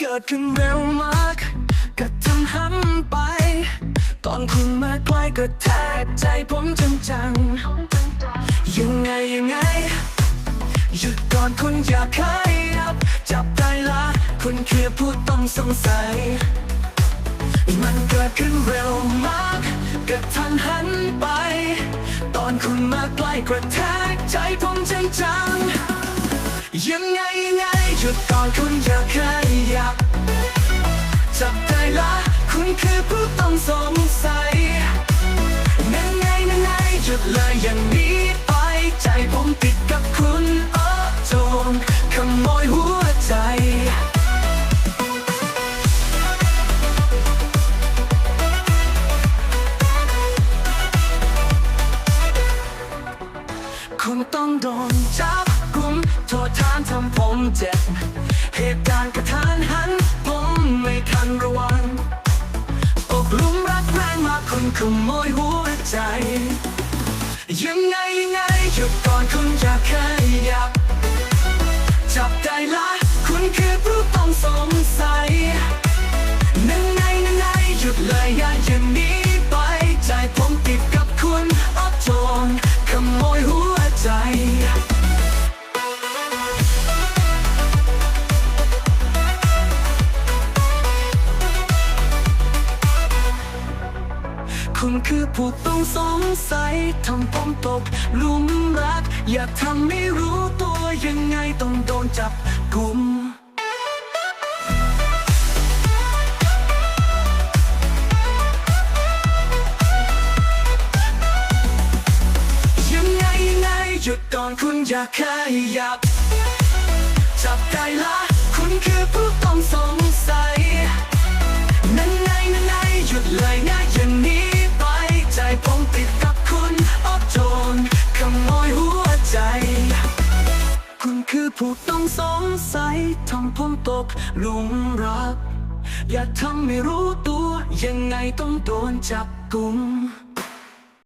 เกิดขึ้นเร็วมากก็ทำหันไป ตอนคุณมาใกล้ก็แทกใจผมจังจังๆยังไงยังไงหยุดก่อนคุณอย่าขยับ จับได้ละคุณเคือผู้ต้องสงสัย มันเกิดขึ้นเร็วมากกระทันหันไป ตอนคุณมาใกล้กระแทกใจผมจังจังๆยังไงยังไงหยุดก่อนคุณอย่าข ต้องสงสัยนั่นไงนั่นไงหยุดเลยอย่างนี้ไปใจผมติดกับคุณเออโจรขโมยหัวใจคุณต้องโดนจับกุมโทษฐานทำผมเจ็บ เหตุการณ์กระทันหัน ผมไม่ทันระวัง ขโมยหัวใจ ยังไงยังไงหยุดก่อนคุณอยาขยับ คุณคือผู้ต้องสงสัยทำผมตกลุมรัก อยากทำไม่รู้ตัวยังไงต้องโดนจับกุมยังไงยังไงหยุดก่อนคุณอย่าขยับ จับได้ละคุณคือผู้ต้องสงสัยนั่นไงนั่นไงหยุดเลยนะ ผู้ต้องสงสัยทำผมตกหลุมรัก อย่าทำไม่รู้ตัวยังไงต้องโดนจับกุม